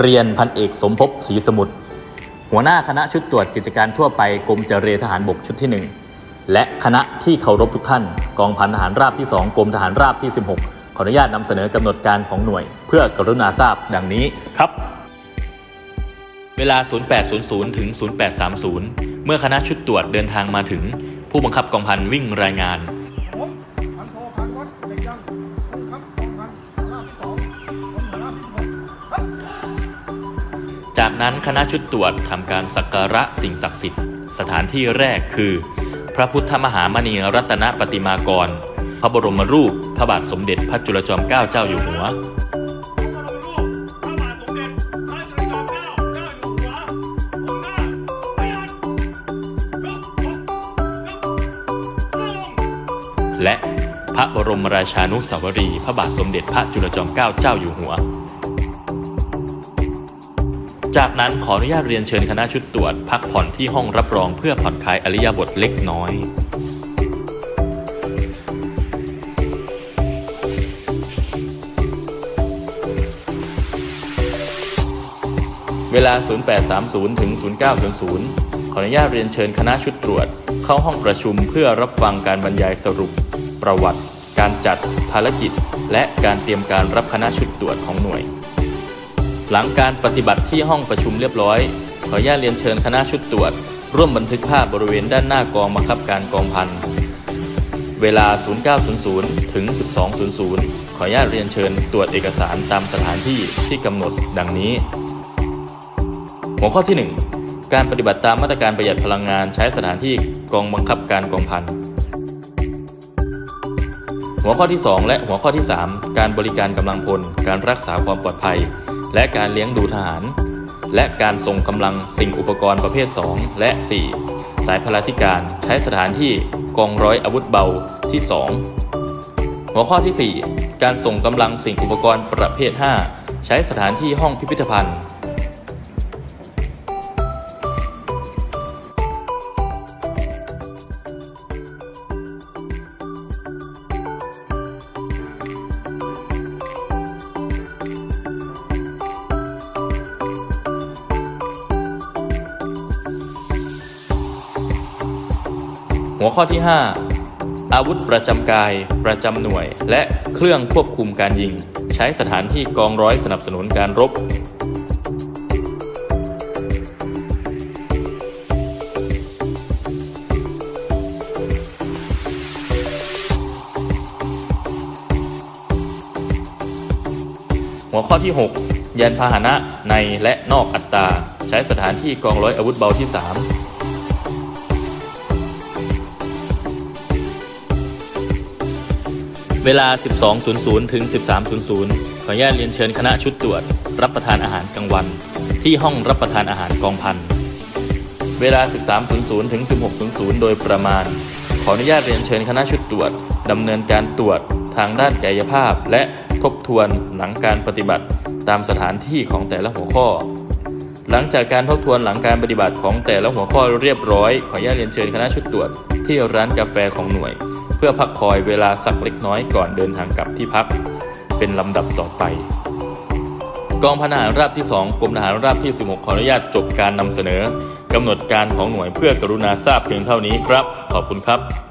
เรียนพันเอกสมภพศรีสมุทรหัวหน้าคณะชุดตรวจกิจการทั่วไปกรมเจรทหารบกชุดที่ 1 และคณะที่เคารพทุกท่าน กองพันทหารราบที่ 2 กรมทหารราบที่ 16 ขออนุญาตนำเสนอกำหนดการของหน่วย เพื่อกรุณาทราบดังนี้ครับ เวลา 0800 ถึง 0830 เมื่อคณะชุดตรวจเดินทางมาถึง ผู้บังคับกองพันวิ่งรายงาน นั้นคณะชุดตรวจทำการสักการะสิ่งศักดิ์สิทธิ์ สถานที่แรกคือ พระพุทธมหามณีรัตนปฏิมากร พระบรมรูป พระบาทสมเด็จพระจุลจอมเกล้าเจ้าอยู่หัวและพระบรมราชานุสาวรี พระบาทสมเด็จพระจุลจอมเกล้าเจ้าอยู่หัว จากนั้นขออนุญาตเรียนเชิญคณะชุดตรวจ พักผ่อนที่ห้องรับรองเพื่อผ่อนคลายอริยบทเล็กน้อยเวลา 0830 ถึง 0900 ขออนุญาตเรียนเชิญคณะชุดตรวจ เข้าห้องประชุมเพื่อรับฟังการบรรยายสรุป ประวัติ การจัด ภารกิจ และการเตรียมการรับคณะชุดตรวจของหน่วย หลังการปฏิบัติที่ห้องประชุมเรียบร้อย ขออนุญาตเรียนเชิญคณะชุดตรวจ ร่วมบันทึกภาพบริเวณด้านหน้ากองบังคับการกองพัน เวลา 0900 ถึง 1200 ขออนุญาตเรียนเชิญตรวจเอกสารตามสถานที่ที่กำหนดดังนี้ หัวข้อที่ 1 การปฏิบัติตามมาตรการประหยัดพลังงานใช้สถานที่กองบังคับการกองพันหัวข้อที่ 2 และหัวข้อที่ 3 การบริการกำลังพล การรักษาความปลอดภัย และการเลี้ยงดูทหาร และการส่งกำลังสิ่งอุปกรณ์ประเภท 2 และ 4 สายพลาธิการใช้สถานที่กองร้อยอาวุธเบาที่ 2 หัวข้อที่ 4 การส่งกำลังสิ่งอุปกรณ์ประเภท 5 ใช้สถานที่ห้องพิพิธภัณฑ์ หัวข้อที่ 5 อาวุธประจำกาย ประจำหน่วย และเครื่องควบคุมการยิง ใช้สถานที่กองร้อยสนับสนุนการรบหัวข้อที่ 6 ยานพาหนะในและนอกอัตรา ใช้สถานที่กองร้อยอาวุธเบาที่ 3 เวลา 12.00 ถึง 13.00 ขออนุญาตเรียนเชิญคณะชุดตรวจ รับประทานอาหารกลางวัน ที่ห้องรับประทานอาหารกองพัน เวลา 13.00 ถึง 16.00 โดยประมาณ ขออนุญาตเรียนเชิญคณะชุดตรวจ ดำเนินการตรวจทางด้านกายภาพ และทบทวนหลังการปฏิบัติตามสถานที่ของแต่ละหัวข้อ หลังจากการทบทวนหลังการปฏิบัติของแต่ละหัวข้อเรียบร้อย ขออนุญาตเรียนเชิญคณะชุดตรวจ ที่ร้านกาแฟของหน่วย เพื่อพักคอยเวลาสักเล็กน้อยก่อนเดินทางกลับที่พัก เป็นลำดับต่อไป กองพันทหารราบที่ 2กรมทหารราบที่ 16 ขออนุญาตจบการนำเสนอกำหนดการของหน่วยเพื่อกรุณาทราบเพียงเท่านี้ครับ ขอบคุณครับ